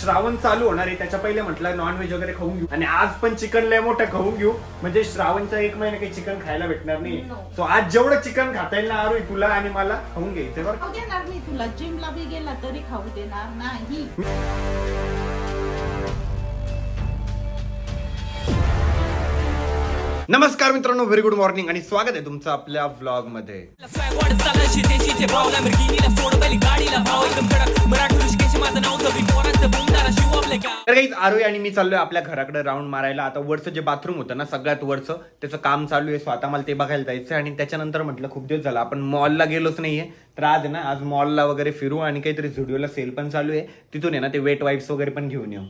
श्रावण चालू होणार आहे. त्याच्या पहिले म्हटलं नॉनव्हेज वगैरे खाऊन घेऊ. आणि आज पण चिकन लय मोठं खाऊन घेऊ. म्हणजे श्रावणचा एक महिना काही चिकन खायला भेटणार नाही. सो आज जेवढं चिकन खाता येईल ना आरोही तुला आणि मला खाऊन घ्यायचंय बरं. खाऊ देणार नाही तुला. जिमला बी गेला तरी खाऊ देणार नाही. नमस्कार मित्रांनो व्हेरी गुड मॉर्निंग आणि स्वागत आहे तुमचं आपल्या व्लॉगमध्ये. आरोही आणि मी चाललोय आपल्या घराकडे राऊंड मारायला. आता वरचं जे बाथरूम होतं ना सगळ्यात वरचं त्याचं काम चालू आहे. स्वतः मला ते बघायला जायचं आणि त्याच्यानंतर म्हटलं खूप दिवस झाला. आपण मॉलला गेलोच नाहीये. तर आज ना आज मॉलला वगैरे फिरू आणि काहीतरी झुडिओला सेल पण चालू आहे. तिथून आहे ना ते वेट वाईप्स वगैरे पण घेऊन येऊ.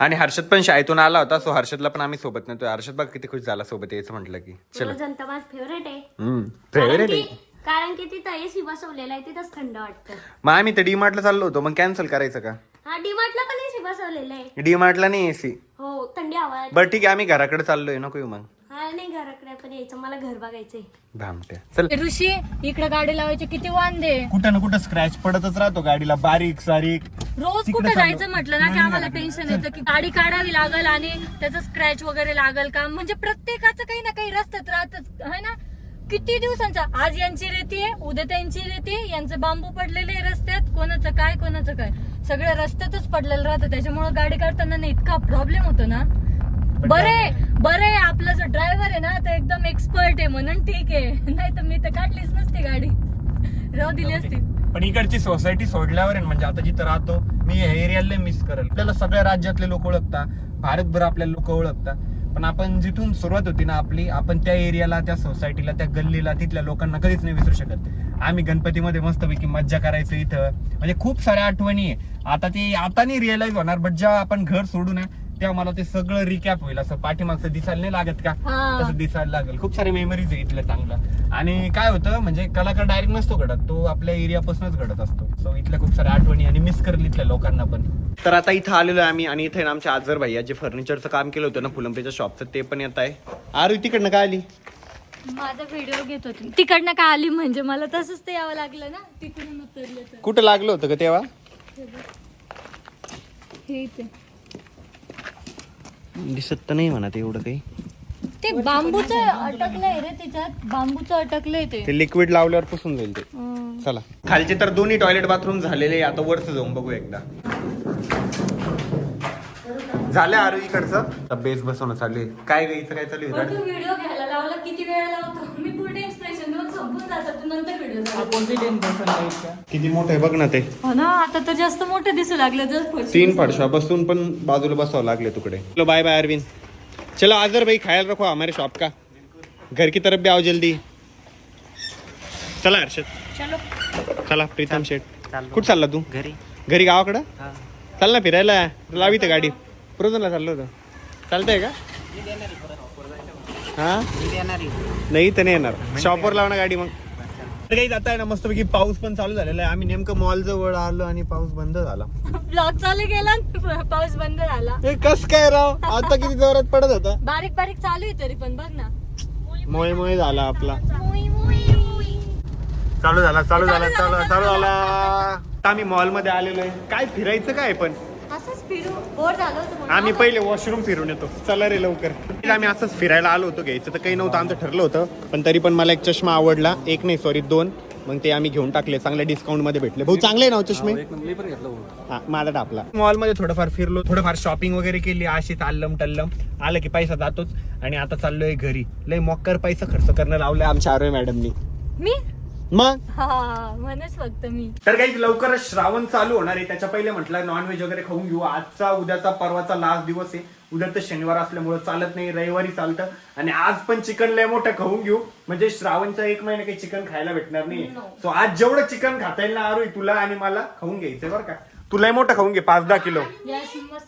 आणि हर्षद पण शाळेतून आला होता सो हर्षदला पण आम्ही सोबत नेतोय हर्षद बघ किती खुश झाला सोबत यायचं म्हटलं की. चलो. जनता माझ फेवरेट आहे. फेवरेट कारण आहे की कारण की तिथं एसी बसवलेला आहे तिथंच थंड वाटतं. मग आम्ही तर डीमार्टला चाललो होतो. मग कॅन्सल करायचं का? हा डीमार्टला पण बसवलेलं आहे. डीमार्टला नाही एसी हो थंडी हवा आहे. बरं ठीक आहे आम्ही घराकडे चाललोय नको येऊ मग. हा नाही घराकडे पण यायचं मला घर बघायचंय. भामट्या चल. ऋषी इकडे गाडी लावायचे किती वांदे कुठं ना कुठं स्क्रॅच पडतच राहतो गाडीला बारीक सारीक. रोज कुठे. जायचं म्हटलं ना की आम्हाला टेन्शन येतं की गाडी काढावी लागल आणि त्याचं स्क्रॅच वगैरे लागल का? म्हणजे प्रत्येकाचं काही ना काही रस्त्यात राहतच है ना? किती दिवसांचा? आज यांची रेती आहे उद्या त्यांची रेती आहे, यांचं बांबू पडलेले आहे रस्त्यात कोणाचं काय कोणाचं काय. सगळं रस्त्यातच पडलेलं राहतं त्याच्यामुळे गाडी काढताना ना इतका प्रॉब्लेम होतो ना. बरे. बरे आपला जो ड्रायव्हर आहे ना तो एकदम एक्सपर्ट आहे म्हणून ठीक आहे. नाही तर मी तर काढलीच नसती गाडी. राहू दिली असती. पण इकडची सोसायटी सोडल्यावर आहे म्हणजे आता जिथं राहतो मी ह्या एरियाला मिस करेल. आपल्याला सगळ्या राज्यातले लोक ओळखता भारतभर आपल्याला लोक ओळखता. पण आपण जिथून सुरुवात होती ना आपली आपण त्या एरियाला त्या सोसायटीला त्या गल्लीला तिथल्या लोकांना कधीच नाही विसरू शकत. आम्ही गणपतीमध्ये मस्तपैकी मज्जा करायचो इथं. म्हणजे खूप साऱ्या आठवणी. आहे आता ती आता नाही रिअलाईज होणार बट जेव्हा आपण घर सोडू ना तेव्हा मला ते सगळं रिकॅप होईल. असं पाठीमागचं दिसायला नाही लागत का? हा. तसं दिसायला लागेल. खूप सारे मेमरीज आहे इथलं चांगलं आणि काय होतं म्हणजे कलाकार डायरेक्ट नसतो घडत. तो आपल्या एरियापासूनच घडत असतो. सो इथल्या खूप साऱ्या आठवणी आणि मिस करेल इथल्या लोकांना पण. तर आता इथं आलेलो आहे आम्ही आणि इथे ना आमच्या आजर भैया जे फर्निचरचं काम केलं होतं ना फुलंब्रीच्या शॉपचं ते पण येत आहे. आरू तिकडनं काय आली? माझा व्हिडिओ घेत होती. तिकडनं का आली? म्हणजे मला तसंच ते यावं लागलं ना? तिकडून उतरलं तर. कुठं लागलं होतं का तेव्हा? हे इथे. दिसत तर नाही म्हणा ते एवढं काही. ते बांबूचं अटकलंय रे त्याच्यात बांबूचं अटकलंय ते. ते लिक्विड लावल्यावर पुसून जाईल ते. चला. खालचे तर दोन्ही टॉयलेट बाथरूम झालेले. आता वरच जाऊन बघू एकदा. झालं आरू इकडचं बेस बसवणं चालू आहे. काय गायचं काय चालू आहे? व्हिडिओ नंतर व्हिडिओ किती मोठं आहे बघ ना ते. हो ना आता तर जास्त मोठं दिसू लागलं जर तीन फडशा बसून पण बाजूला बसावं लागले तुकडे. चलो बाय बाय अरविंद चलो आजर भाई ख्याल रखो हमारे शॉप का. घर की तरफ भी आओ जल्दी. चला हर्षद. चला. प्रीतम शेठ. कुठं चालला तू? घरी. घरी गावाकडं? चाल ना फिरायला. लावी तर गाडी. पुरोजनला चाललो होतं. चालतंय का? हा? नाही तर नाही येणार. शॉपवर लावणार गाडी मग. तर काही जाता आहे ना मस्तपैकी पाऊस पण चालू झालेला आहे. आम्ही नेमकं मॉल जवळ आलो आणि पाऊस बंद झाला. ब्लॉग चालू आणि पाऊस बंद झाला. कस काय राव? आता किती जोरात पडत होता? बारीक बारीक चालू आहे तरी पण बघ ना. मोय मोय झाला आपला. मुई, मुई. चालू झाला चालू झाला चालू झाला. आता आम्ही मॉलमध्ये आलेलो आहे. काय फिरायचं काय पण? फिरू बोर झालं होतं म्हणून. आम्ही पहिले वॉशरूम फिरून येतो. चला रे लवकर. आम्ही असंच फिरायला आलो होतो घ्यायचं तर काही नव्हतं आमचं ठरलं होतं पण तरी पण मला एक चष्मा आवडला. एक नाही सॉरी दोन. मग ते आम्ही घेऊन टाकले चांगल्या डिस्काउंटमध्ये भेटले. भाऊ चांगले ना हो चष्मे? हा, माझा टापला. मॉलमध्ये थोडंफार फिरलो थोडंफार शॉपिंग वगैरे केली अशी ताल्लम टल्लम. आलं की पैसा जातोच. आणि आता चाललोय घरी. लय मॉक्कर पैसा खर्च करणं लावलंय आमच्या आरोय मॅडमनी. मी? मग? हा म्हणच फक्त मी. तर काही लवकरच श्रावण चालू होणार आहे. त्याच्या पहिले म्हटलं नॉनव्हेज वगैरे खाऊन घेऊ. आजचा उद्याचा परवाचा लास्ट दिवस आहे. उद्या तर शनिवार असल्यामुळे चालत नाही रविवारी चालतं. आणि आज पण चिकन लय मोठं खाऊन घेऊ. म्हणजे श्रावणचा एक महिना काही चिकन खायला भेटणार नाही सो आज जेवढं चिकन खाता येईल ना आरोही तुला आणि मला खाऊन घ्यायचंय बरं का? तू लय मोठं खाऊन घे पाच दहा किलो.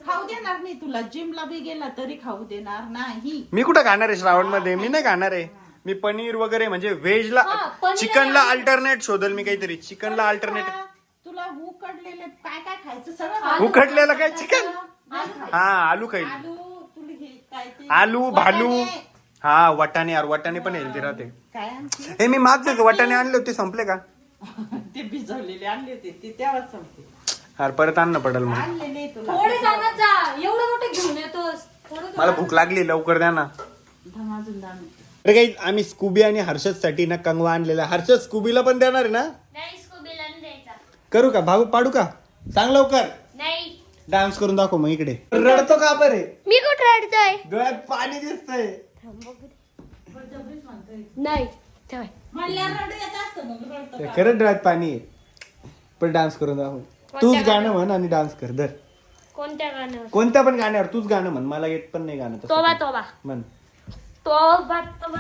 खाऊ देणार नाही तुला. जिमला बी गेला तरी खाऊ देणार नाही. मी कुठं खाणार आहे श्रावणमध्ये मी नाही खाणार आहे. मी पनीर वगैरे म्हणजे व्हेजला हा, पनीर चिकनला अल्टरनेट शोधल मी काहीतरी. चिकनला अल्टरनेट तुला उकडलेले काय काय खायचं? सगळं उकडलेलं काय? चिकन? आलू हा आलू खाईल आलू तुला हे काय ते? आलू भालू. वाटाणे. हा वाटाणे यार वाटाणे पण हेल्दी राहते. काय आणते? हे मी मागचे वाटाणे आणले होते संपले का? ते भिजवलेले आणले होते ते तेव्हाच संपते अरे परत आणणं पडेल मग. आणलेले तुला. थोडे जाणार जा एवढं मोठे घेऊन येतोस. थोडं मला भूक लागली लवकर द्या ना. थांब अजून दहा मिनिटं. अरे काही आम्ही स्कूबी आणि हर्षदसाठी ना कंगवा आणलेला. हर्षद स्कूबीला पण देणार आहे ना? नाही स्कूबीला नाही द्यायचा. करू का? भाऊ पाडू का? सांग लवकर. नाही. डान्स करून दाखव मग इकडे. रडतो का बरे मी कुठे रडतोय? डोळ्यात पाणी दिसतंय. नाही ठेव. म्हणल्यावर रडू येत असतं मग रडतं का? खरंच डोळ्यात पाणी आहे. पण डान्स करून दाखव. तूच गाणं? म्हण आणि डान्स कर धर. कोणत्या गाण्यावर कोणत्या पण गाण्यावर तूच गाणं म्हण. मला येत पण नाही गाणं तसं. तोबा तोबा. म्हण. तोबा तोबा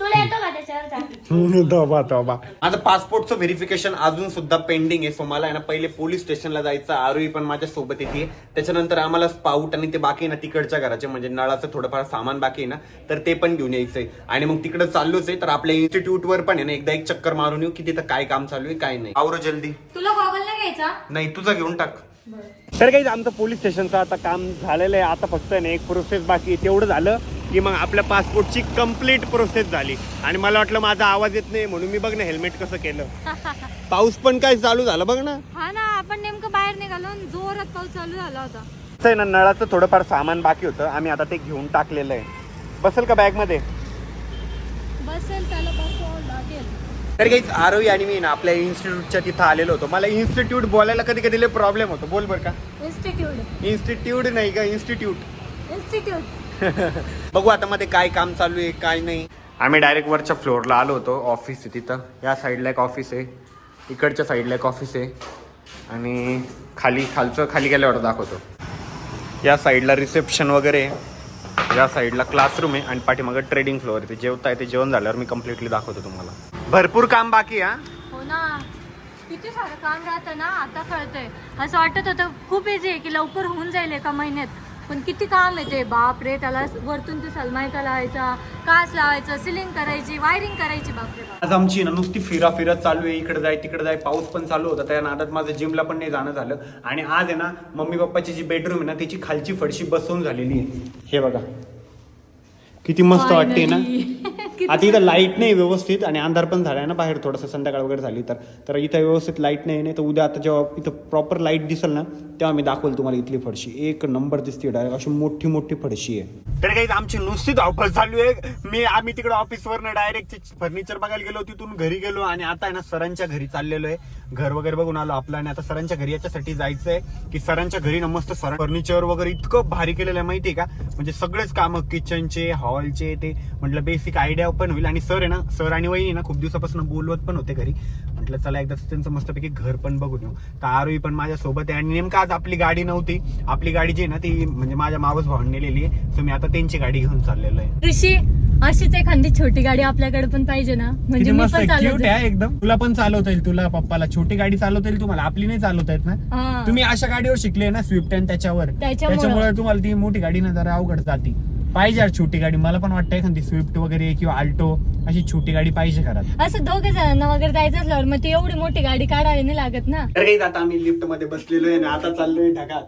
तुला येतो का त्याच्यावर सांग तोबा तोबा माझं पासपोर्टचं व्हेरिफिकेशन अजून सुद्धा पेंडिंग आहे. सो मला आहे ना पहिले पोलीस स्टेशनला जायचं. आरोही पण माझ्या सोबत येते. त्याच्यानंतर आम्हाला स्पाऊट आणि ते बाकी आहे ना तिकडच्या घराचे म्हणजे नळाचं थोडंफार सामान बाकी आहे ना तर ते पण घेऊन यायचंय. आणि मग तिकडे चाललोच आहे तर आपल्या इन्स्टिट्यूट वर पण आहे ना एकदा एक चक्कर मारून येऊ की तिथं काय काम चालू आहे काय नाही. आवरो जल्दी. तुला गॉगल नाही घ्यायचा? नाही तुझा घेऊन टाक. तर काही आमचं पोलीस स्टेशनचं आता काम झालेलं आहे. आता फक्त ना एक प्रोसेस बाकी आहे. तेवढं झालं. की मग आपल्या पासपोर्टची कंप्लीट प्रोसेस झाली. आणि मला वाटलं माझा आवाज येत नाही म्हणून मी बघ ना हेल्मेट कसं केलं. पाऊस पण काय चालू झाला बघ ना. हा ना आपण नेमकं बाहेर निघालो आणि जोरात पाऊस चालू झाला होता. आहे ना नळाचं थोडंफार सामान बाकी होतं. आम्ही आता ते घेऊन टाकलेलं आहे. बसेल का बॅगमध्ये? बसेल त्याला बसवावं लागेल. तर काही आरोही आणि मी ना आपल्या इन्स्टिट्यूटच्या तिथं आलेलो होतो. मला इन्स्टिट्यूट बोलायला कधी कधी प्रॉब्लेम होतो. बोल बरं का. इन्स्टिट्यूट इन्स्टिट्यूट नाही का इन्स्टिट्यूट इन्स्टिट्यूट बघू आता मध्ये काय काम चालू आहे काय नाही. आम्ही डायरेक्ट वरच्या फ्लोअरला आलो होतो ऑफिस आहे तिथं. या साईडला एक ऑफिस आहे. इकडच्या साईडला एक ऑफिस आहे. आणि खाली खालचं खाली गेल्यावर दाखवतो. या साईडला रिसेप्शन वगैरे आहे. या साईडला क्लासरूम आहे आणि पाठीमागं ट्रेडिंग फ्लोअर आहे. ते जेवता आहे ते जेवण झाल्यावर मी कम्प्लिटली दाखवतो तुम्हाला. भरपूर काम बाकी आहे, हा? हो ना. किती सारं काम राहतं ना आता कळतंय. असं वाटत होतं खूप इझी आहे की लवकर होऊन जाईल एका महिन्यात. पण किती काम येते बाप रे त्याला वरतून ते सलमायका लावायचा काच लावायचं सिलिंग करायची वायरिंग करायची बाप रे बाप आज आमची ना नुसती फिरा फिरा चालू आहे इकडे जाय तिकडे जाय पाऊस पण चालू होता त्या नादात माझं जिमला पण नाही जाणं झालं. आणि आज आहे ना मम्मी पप्पाची जी बेडरूम आहे ना त्याची खालची फडशी बसवून झालेली आहे. हे बघा. किती मस्त वाटते ना? आता इथं लाइट नाही व्यवस्थित आणि अंधार पण झालाय ना बाहेर थोडंसं संध्याकाळ वगैरे झाली तर. तर इथं व्यवस्थित लाइट नाही नाही तर उद्या आता जेव्हा इथं प्रॉपर लाइट दिसेल ना तेव्हा मी दाखवल तुम्हाला इथली फडशी एक नंबर दिसते डायरेक्ट अशी मोठी मोठी फडशी आहे. तर काही आमची नुसती धावपळ चालू आहे. मी आम्ही तिकडे ऑफिसवरनं डायरेक्ट फर्निचर बघायला गेलो तिथून घरी गेलो आणि आता आहे ना सरांच्या घरी चाललेलो आहे. घर वगैरे बघून आलो आपलं आणि आता सरांच्या घरी याच्यासाठी जायचंय. की सरांच्या घरी ना मस्त सर फर्निचर वगैरे इतकं भारी केलेलं आहे माहितीये का? म्हणजे सगळेच कामं किचनचे हॉलचे ते म्हटलं बेसिक आयडिया पण होईल. आणि सर आहे ना सर आणि वहिनी ना खूप दिवसापासून बोलवत पण होते घरी. म्हटलं चला एकदा त्यांचं मस्तपैकी घर पण बघून येऊ. तर आरोही पण माझ्या सोबत आहे. आणि नेमकं आज आपली गाडी नव्हती. आपली गाडी जी आहे ना ती म्हणजे माझ्या मावस भावाने नेलेली आहे. सो मी आता त्यांची गाडी घेऊन चाललेलो आहे. ऋषी अशीच एखादी छोटी गाडी आपल्याकडे पण पाहिजे ना? म्हणजे मी मस्त पण क्यूट चालवते. आहे एकदम. तुला पण चालवता येईल. तुला पप्पाला. छोटी गाडी चालवता येईल तुम्हाला. आपली नाही चालवता येत ना? हा. तुम्ही अशा गाडीवर शिकले ना स्विफ्ट आणि त्याच्यावर. त्याच्यामुळं. त्याच्यामुळे तुम्हाला ती मोठी गाडी ना जरा अवघड जाते. पाहिजे यार छोटी गाडी. मला पण वाटतं एखादी स्विफ्ट वगैरे किंवा आल्टो अशी छोटी गाडी पाहिजे घरात. असं दोघे जणांना वगैरे जायचं असल्यावर मग ती एवढी मोठी गाडी काढावी नाही लागत ना? अरे आता आम्ही लिफ्टमध्ये बसलेलो आहे ना आता चाललोय ढगात.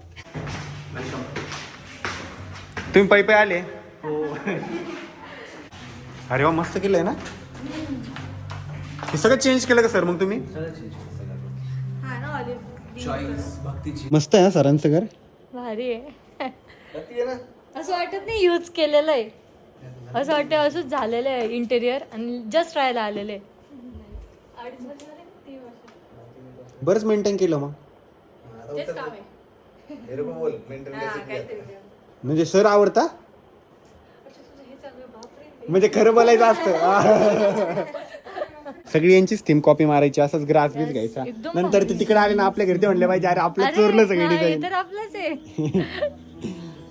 तुम्ही पै पै आले? अरे वा मस्त केलंय ना? हे सगळं चेंज केलं का सर मग तुम्ही? मस्त आहे सरांचं घर? भारी आहे. असं वाटत नाही यूज केलेलं आहे. असं वाटतं असंच झालेलं आहे इंटेरियर आणि जस्ट राहायला आलेलं आहे. बरंच मेंटेन केलं मग. तेच काम आहे. म्हणजे सर आवडता? म्हणजे खरं बोलायचं असतं. सगळी यांचीच थीम कॉपी मारायची असंच ग्रास बीस घ्यायचा. एकदम नंतर ते तिकडे आले ना आपल्या घरी ते म्हणले पाहिजे अरे आपलं चोरलं सगळी तर आपलंच आहे.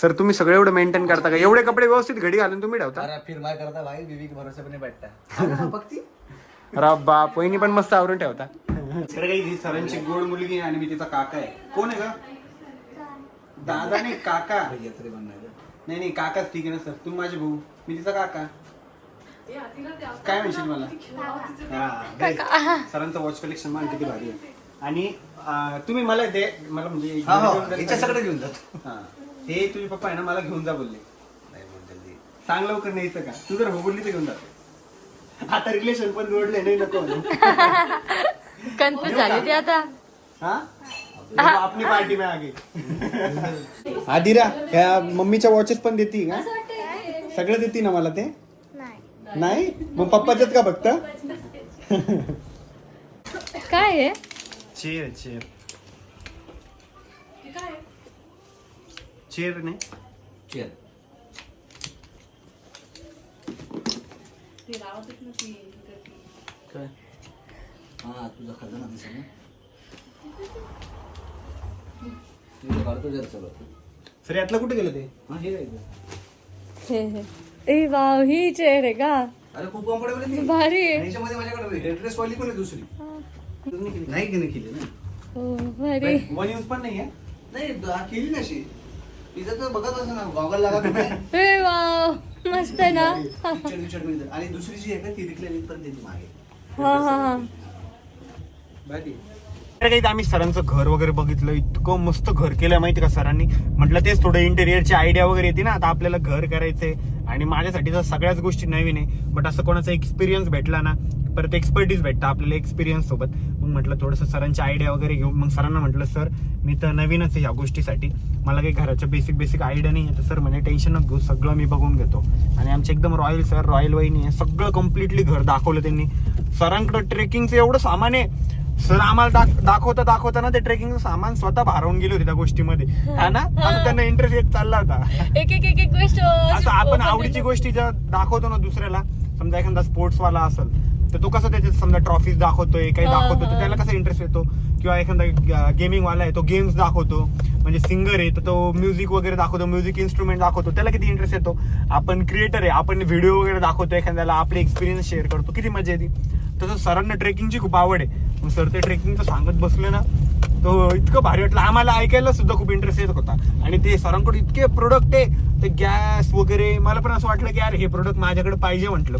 Sir तुम्ही सगळं एवढं मेंटेन करता का? एवढे कपडे व्यवस्थित घडी घालून तुम्ही ठेवता अरे फिर मैं करता भाई बीवी के भरोसे पे नहीं बैठता. पक्ति रा बाप वहिनी पण मस्त आवरून ठेवता. इकडे काही ही सरांची गोड मुलगी आहे आणि मी तिचा काका आहे. कोण आहे का दादा नाही काका. नाही नाही काकाच ठीक आहे ना सर. तुम्ही माझे भाऊ. मी तिचा काका. काय म्हणशील मला? हा. सरांचं वॉच कलेक्शन मान किती भारी आहे. आणि अं, तुम्ही मला दे मला म्हणजे घेऊन द्याल का? सगळं घेऊन जातो. हा. हे तुझे पप्पा आहे ना मला घेऊन जा बोलले. सांग लवकर न्यायचं का? तू जर हो बोलली तर घेऊन जातो आता रिलेशन पण जोडले नाही नको. कन्फ्युज झाले ते आता. हा? आपली पार्टी में आगे आदिरा ह्या मम्मीच्या वॉचेस पण देती का? सगळं देती ना मला ते? नाही. मग पप्पाच्याच का फक्त? काय आहे चेअर चेअर चेअर नाही चल. काय हा तुझा खजाना दिसेल ना तुझं काढतो जरा चला सर यातलं कुठे गेलं ते हा हे काय इथं? हे हे ए वाव ही चेअर आहे का अरे खूप कम्फर्टेबल आहे ती. भारी आणि आहे याच्यामध्ये माझ्याकडे हेडरेस वाली पण आहे दुसरी नाही की नाही केली ना? हो भारी. वन यूज पण नाही आहे. नाही दा- केली ना अशी. तिथं तर बघत असं ना गॉगल लागत नाही ए वाव. मस्त आहे ना? पिक्चर आणि दुसरी जी आहे ना ती रिक्लेम पण देते मागे. हा हा काही आम्ही सरांचं घर वगैरे बघितलं इतकं मस्त घर केलं माहिती का सरांनी? म्हटलं तेच थोडं इंटेरियरची आयडिया वगैरे येते ना आता आपल्याला घर करायचंय. आणि माझ्यासाठी तर सगळ्याच गोष्टी नवीन आहे. बट असं कोणाचा एक्सपिरियन्स भेटला ना परत एक्सपर्टीज भेटतं आपल्याला एक्सपिरियन्स सोबत. मग म्हटलं थोडंसं सरांची आयडिया वगैरे घेऊ. मग सरांना म्हटलं सर मी तर नवीनच आहे ह्या गोष्टीसाठी. मला काही घराच्या बेसिक बेसिक आयडिया नाही आहे. तर सर म्हणे टेन्शन नको घेऊ. सगळं मी बघून घेतो. आणि आमचे एकदम रॉयल सर रॉयल वहिनी आहे. सगळं कम्प्लिटली घर दाखवलं त्यांनी. सरांकडे ट्रेकिंगचं एवढं सामान आहे. सर आम्हाला दाख- दाखवता दाखवता ना ते ट्रेकिंगचं सामान स्वतः भारावून गेले होते त्या गोष्टीमध्ये. हा ना? त्यांना इंटरेस्ट येत चालला होता. एक एक गोष्ट असं आपण आवडीची गोष्टी जर दाखवतो ना दुसऱ्याला समजा एखादा स्पोर्ट्स वाला असेल तर तो कसं त्याच्यात समजा ट्रॉफीज दाखवतोय काही दाखवतो तर. त्याला कसा इंटरेस्ट येतो? किंवा एखादा गेमिंग वाला आहे तो गेम्स दाखवतो. म्हणजे सिंगर आहे तर तो म्युझिक वगैरे दाखवतो म्युझिक इन्स्ट्रुमेंट दाखवतो. त्याला किती इंटरेस्ट येतो? आपण क्रिएटर आहे आपण व्हिडिओ वगैरे दाखवतो एखाद्याला आपले एक्सपिरियन्स शेअर करतो. किती मजा येते. तसं सरांना ट्रेकिंगची खूप आवड आहे. मग सर ते ट्रेकिंगचं सांगत बसले ना तो इतकं भारी वाटलं. आम्हाला ऐकायला सुद्धा खूप इंटरेस्ट येत होता. आणि ते सरांकडे इतके प्रोडक्ट आहे ते गॅस वगैरे मला पण असं वाटलं की यार हे प्रोडक्ट माझ्याकडे पाहिजे म्हटलं.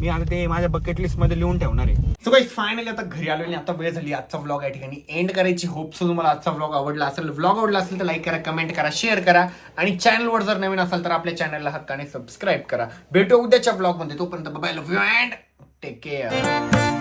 मी आता ते माझ्या बकेट लिस्टमध्ये लिहून ठेवणार आहे. सो काही फायनली आता घरी आलो आणि आता वेळ झाली आजचा व्लॉग या ठिकाणी एंड करायची. होप सो तुम्हाला आजचा व्लॉग आवडला असेल. व्लॉग आवडला असेल तर लाईक करा कमेंट करा शेअर करा. आणि चॅनलवर जर नवीन असाल तर आपल्या चॅनलला हक्काने सबस्क्राईब करा. भेटू उद्याच्या व्लॉगमध्ये. तोपर्यंत bye love you and take care